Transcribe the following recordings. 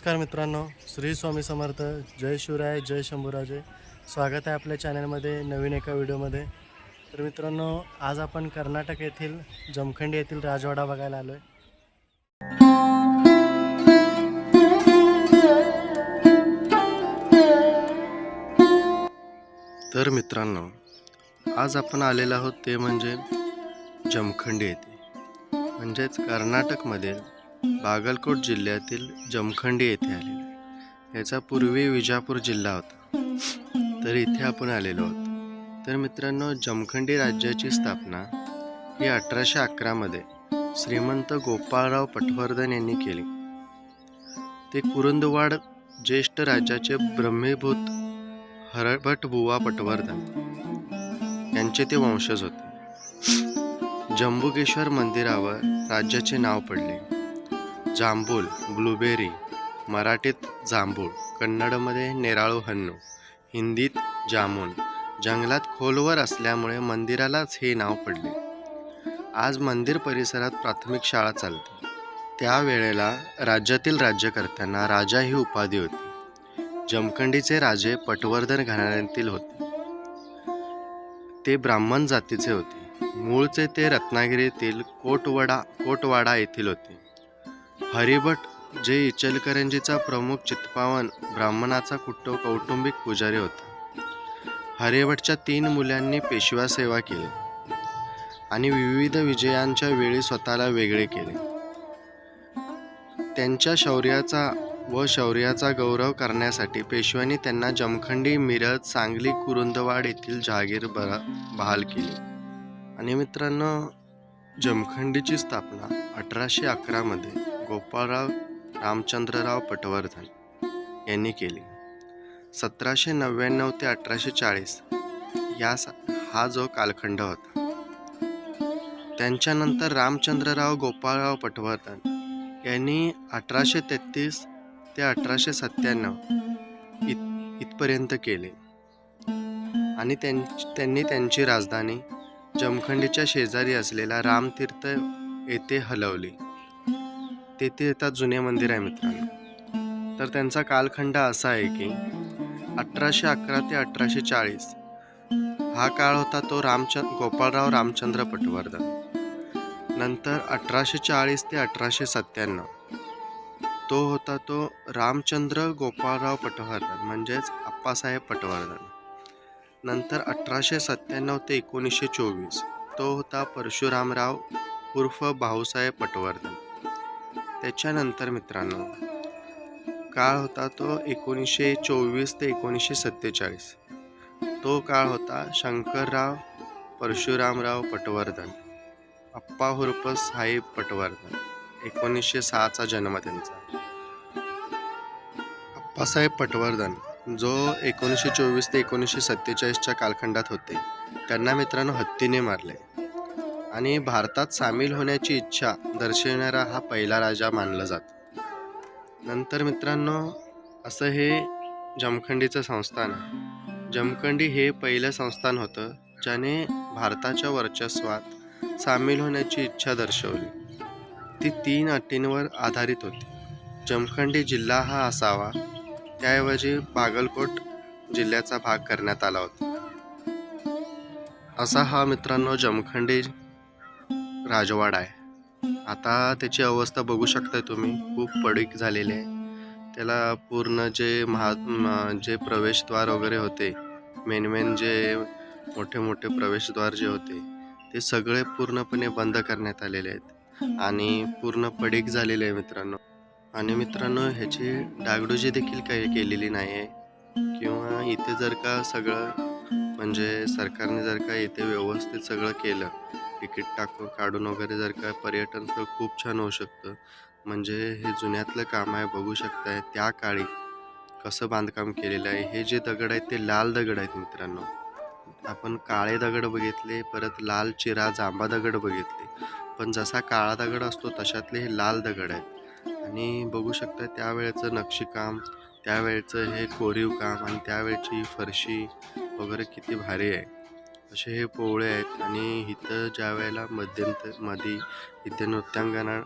नमस्कार मित्रांनो श्री स्वामी समर्थ जय शिवराय जय शंभूराजे. स्वागत आहे आपल्या चॅनलमध्ये नवीन एका व्हिडिओमध्ये. तर मित्रांनो आज आपण कर्नाटक येथील जमखंडी येथील राजवाडा बघायला आलो आहे तर मित्रांनो आज आपण आलेलो आहोत ते म्हणजे जमखंडी येथे. म्हणजेच कर्नाटकमधील बागलकोट जिल्ह्यातील जमखंडी येथे आलेलो आहे. याचा पूर्वी विजापूर जिल्हा होता. तर इथे आपण आलेलो आहोत. तर मित्रांनो जमखंडी राज्याची स्थापना ही अठराशे अकरामध्ये श्रीमंत गोपाळराव पटवर्धन यांनी केली. ते कुरुंदवाड ज्येष्ठ राजाचे ब्रह्मीभूत हरभटबुवा पटवर्धन यांचे ते वंशज होते. जंबुकेश्वर मंदिरावर राज्याचे नाव पडले. जांभूळ ब्लूबेरी मराठीत जांभूळ कन्नडमध्ये नेराळू हन्नू हिंदीत जामून जंगलात खोलवर असल्यामुळे मंदिरालाच हे नाव पडले. आज मंदिर परिसरात प्राथमिक शाळा चालते. त्यावेळेला राज्यातील राज्यकर्त्यांना राजा ही उपाधी होती. जमखंडीचे राजे पटवर्धन घराण्यातील होते. ते ब्राह्मण जातीचे होते. मूळचे ते रत्नागिरीतील कोटवडा कोटवाडा येथील होते. हरिभट जे इचलकरंजीचा प्रमुख चित्पावन ब्राह्मणाचा कुटुंब कौटुंबिक पुजारी होता. हरिभटच्या तीन मुलांनी पेशवा सेवा केली आणि विविध विजयांच्या वेळी स्वतःला वेगळे केले. त्यांच्या शौर्याचा व शौर्याचा गौरव करण्यासाठी पेशव्यांनी त्यांना जमखंडी मिरज सांगली कुरुंदवाड येथील जहागीर बरा बहाल केली. आणि मित्रांनो जमखंडीची स्थापना अठराशे अकरामध्ये गोपाळराव रामचंद्रराव पटवर्धन यांनी केली. सतराशे नव्याण्णव ते अठराशे चाळीस या सा- हा जो कालखंड होता. त्यांच्यानंतर रामचंद्रराव गोपाळराव पटवर्धन यांनी अठराशे तेहतीस ते अठराशे सत्त्याण्णव इत इथपर्यंत केले. आणि त्यां त्यांनी त्यांची राजधानी जमखंडीच्या शेजारी असलेला रामतीर्थ येथे हलवली. तेथे येतात जुने मंदिर आहे मित्रांनो. तर त्यांचा कालखंड असा आहे की अठराशे अकरा ते अठराशे चाळीस हा काळ होता तो रामचंद गोपाळराव रामचंद्र पटवर्धन. नंतर अठराशे चाळीस ते अठराशे सत्त्याण्णव तो होता तो रामचंद्र गोपाळराव पटवर्धन म्हणजेच आप्पासाहेब पटवर्धन. नंतर अठराशे सत्त्याण्णव ते एकोणीसशे चोवीस तो होता परशुरामराव उर्फ भाऊसाहेब पटवर्धन. त्याच्यानंतर मित्रांनो काळ होता तो एकोणीसशे चोवीस ते एकोणीसशे सत्तेचाळीस. तो काळ होता शंकरराव परशुरामराव पटवर्धन अप्पा हुरप साहेब पटवर्धन एकोणीसशे सहाचा जन्म त्यांचा. अप्पासाहेब पटवर्धन जो एकोणीसशे चोवीस ते एकोणीसशे सत्तेचाळीसच्या कालखंडात होते त्यांना मित्रांनो हत्तीने मारले. आणि भारतात सामील होण्याची इच्छा दर्शविणारा हा पहिला राजा मानला जातो. नंतर मित्रांनो असं हे जमखंडीचं संस्थान आहे. जमखंडी हे पहिलं संस्थान होतं ज्याने भारताच्या वर्चस्वात सामील होण्याची इच्छा दर्शवली. ती तीन अटींवर आधारित होती. जमखंडी जिल्हा हा असावा त्याऐवजी बागलकोट जिल्ह्याचा भाग करण्यात आला होता. असा हा मित्रांनो जमखंडी राजवाडा आहे. आता त्याची अवस्था बघू शकताय तुम्ही. खूप पडीक झालेली आहे. त्याला पूर्ण जे महा जे प्रवेशद्वार वगैरे होते मेन मेन जे मोठे मोठे प्रवेशद्वार जे होते ते सगळे पूर्णपणे बंद करण्यात आलेले आहेत. आणि पूर्ण पडीक झालेले आहे मित्रांनो. आणि मित्रांनो ह्याची डागडुजी देखील काही केलेली नाही आहे किंवा इथे जर का सगळं म्हणजे सरकारने जर का इथे व्यवस्थित सगळं केलं तिकीट टाकून काढून वगैरे जर का पर्यटन स्थळ खूप छान होऊ शकतं. म्हणजे हे जुन्यातलं काम आहे बघू शकताय. त्या काळी कसं बांधकाम केलेलं आहे हे जे दगड आहेत ते लाल दगड आहेत मित्रांनो. आपण काळे दगड बघितले परत लाल चिरा जांबा दगड बघितले. पण जसा काळा दगड असतो तशातले हे लाल दगड आहेत. आणि बघू शकता त्यावेळेचं नक्षीकाम त्यावेळेचं हे कोरीव काम आणि त्यावेळची फरशी वगैरे किती भारी आहे. असे हे पोवळे आहेत आणि इथं ज्या वेळेला मध्यंतरमध्ये इथे नृत्यांगना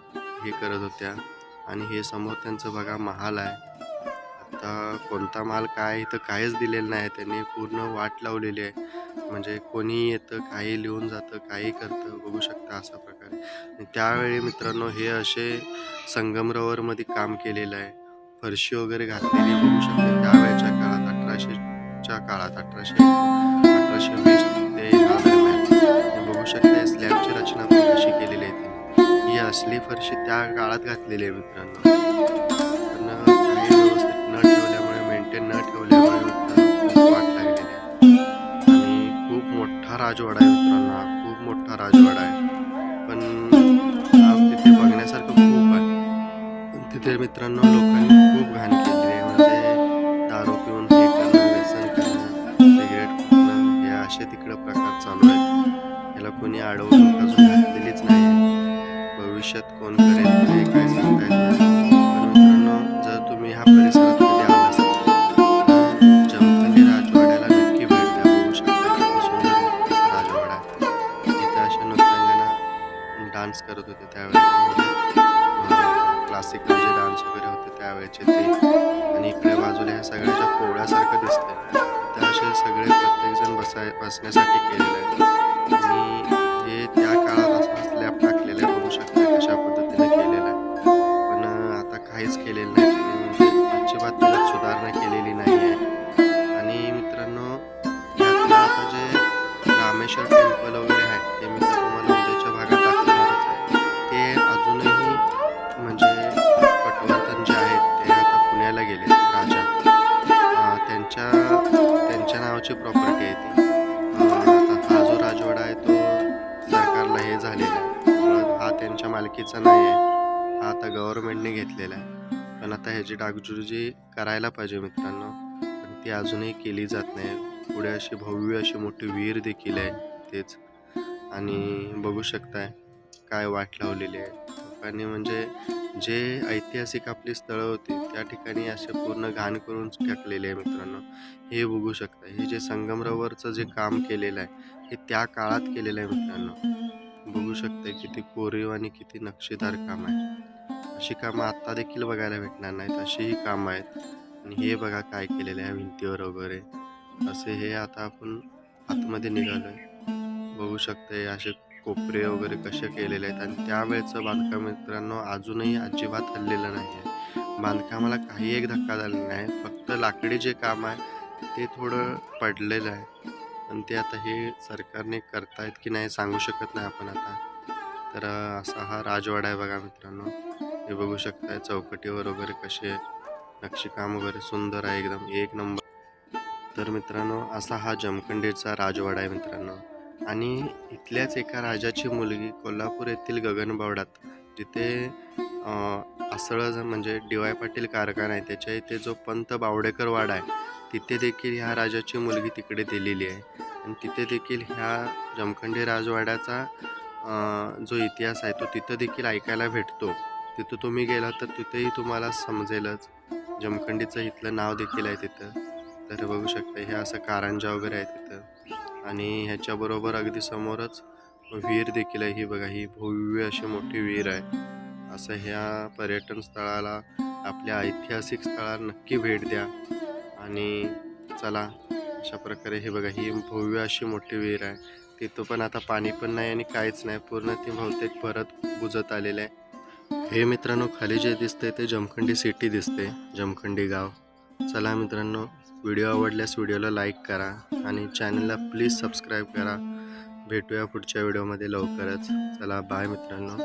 हे करत होत्या आणि हे समोर त्यांचं बघा महाल आहे. आता कोणता माल काय इथं काहीच दिलेलं नाही. त्यांनी पूर्ण वाट लावलेली आहे. म्हणजे कोणी येतं काही लिहून जातं काही करतं बघू शकता अशा प्रकारे. आणि त्यावेळी मित्रांनो हे असे संगमरवरमध्ये काम केलेलं आहे. फरशी वगैरे घातलेली बघू शकते. त्यावेळेच्या काळात अठराशेच्या काळात अठराशे अठराशे वीस ते ह्या दरम्यान बघू शकता स्लॅबची रचना पण कशी केलेली आहे त्यांनी ही असली फरशी त्या काळात घातलेली आहे मित्रांनो. पण काही व्यवस्थित न ठेवल्यामुळे मेंटेन न ठेवल्यामुळे खूप वाट लागलेली आहे. आणि खूप मोठा राजवाडा आहे मित्रांनो हा. खूप मोठा राजवाडा आहे. पण तिथे बघण्यासारखं खूप आहे. पण तिथे मित्रांनो चालू आहे. याला कोणी अडवून दिलीच नाही. भविष्यात कोण करेल हे काय सांगता येत मित्रांनो जर तुम्ही ह्या परिसरात कधी आला असाल जमखंडी राजवाड्याला नक्की भेट द्या. शकता सुंदर राजवाडा अशा नृत्यांगना डान्स करत होते त्यावेळेला क्लासिकल जे डान्स वगैरे होते त्यावेळेचे ते. आणि इकडे बाजूला ह्या सगळ्याच्या पोळ्यासारखं दिसतं त्या असे सगळे प्रत्येकजण बसाय बसण्यासाठी केलेलं आहे आणि हे त्या काळापासून असं स्लॅब टाकलेलं आहे बघू शकता कशा पद्धतीने केलेलं आहे पण आता काहीच केलेलं नाही. म्हणजे अजिबात त्याच्यात सुधारणा केलेली नाही आहे. नावाची प्रॉपर्टी आहे ती. आता हा जो राजवाडा आहे तो सरकारला हे झालेला आहे. हा त्यांच्या मालकीचा नाही आहे. हा आता गव्हर्नमेंटने घेतलेला आहे. पण आता ह्याची डागडुजी करायला पाहिजे मित्रांनो. पण ती अजूनही केली जात नाही. पुढे अशी भव्य अशी मोठी विहीर देखील आहे तेच. आणि बघू शकताय काय वाट लावलेली आहे. लोकांनी म्हणजे जे ऐतिहासिक आपली स्थळं होती त्या ठिकाणी असे पूर्ण घाण करून टाकलेले आहे मित्रांनो. हे बघू शकता हे जे संगमरवरचं जे काम केलेलं आहे हे त्या काळात केलेलं आहे मित्रांनो. बघू शकता किती कोरीव आणि किती नक्षीदार काम आहे. अशी कामं आत्ता देखील बघायला भेटणार नाहीत अशीही कामं आहेत. आणि हे बघा काय केलेलं आहे भिंतीवर वगैरे. असे हे आता आपण आतमध्ये निघालो आहे बघू शकता हे असे कोपरे वगैरे कसे केलेले आहेत आणि त्यावेळेचं बांधकाम मित्रांनो अजूनही अजिबात हल्लेलं नाही आहे बांधकामाला काही एक धक्का झालेला नाही फक्त लाकडी जे काम आहे ते थोडं पडलेलं आहे. आणि ते आता हे सरकारने करतायत की नाही सांगू शकत नाही आपण आता. तर असा हा राजवाडा आहे बघा मित्रांनो. हे बघू शकताय चौकटीवर वगैरे कसे नक्षीकाम वगैरे सुंदर आहे एकदम एक नंबर. तर मित्रांनो असा हा जमखंडीचा राजवाडा आहे मित्रांनो. आणि इथल्याच एका राजाची मुलगी कोल्हापूर येथील गगनबावडात जिथे असळ म्हणजे डी वाय पाटील कारखाना आहे त्याच्या इथे जो पंत बावडेकर वाडा आहे तिथे देखील ह्या राजाची मुलगी तिकडे दिलेली आहे. आणि तिथे देखील ह्या जमखंडी राजवाड्याचा जो इतिहास आहे तो तिथं देखील ऐकायला भेटतो. तिथं तुम्ही गेला तर तिथेही तुम्हाला समजेलच जमखंडीचं इथलं नाव देखील आहे तिथं. तर बघू शकता हे असं कारंजा वगैरे आहे तिथं. आणि ह्याच्याबरोबर अगदी समोरच विहीर देखील आहे. ही बघा ही भव्य अशी मोठी विहीर आहे. असं ह्या पर्यटन स्थळाला आपल्या ऐतिहासिक स्थळाला नक्की भेट द्या. आणि चला अशा प्रकारे हे बघा ही भव्य अशी मोठी विहीर आहे. तिथं पण आता पाणी पण नाही आणि काहीच नाही. पूर्ण ते बहुतेक परत बुजत आलेलं आहे. हे मित्रांनो खाली जे दिसते ते जमखंडी सिटी दिसते. जमखंडी गाव. चला मित्रांनो व्हिडिओ आवडल्यास व्हिडिओला लाईक करा आणि चॅनलला प्लीज सबस्क्राईब करा. भेटूया पुढच्या व्हिडिओमध्ये लवकरच. चला बाय मित्रांनो.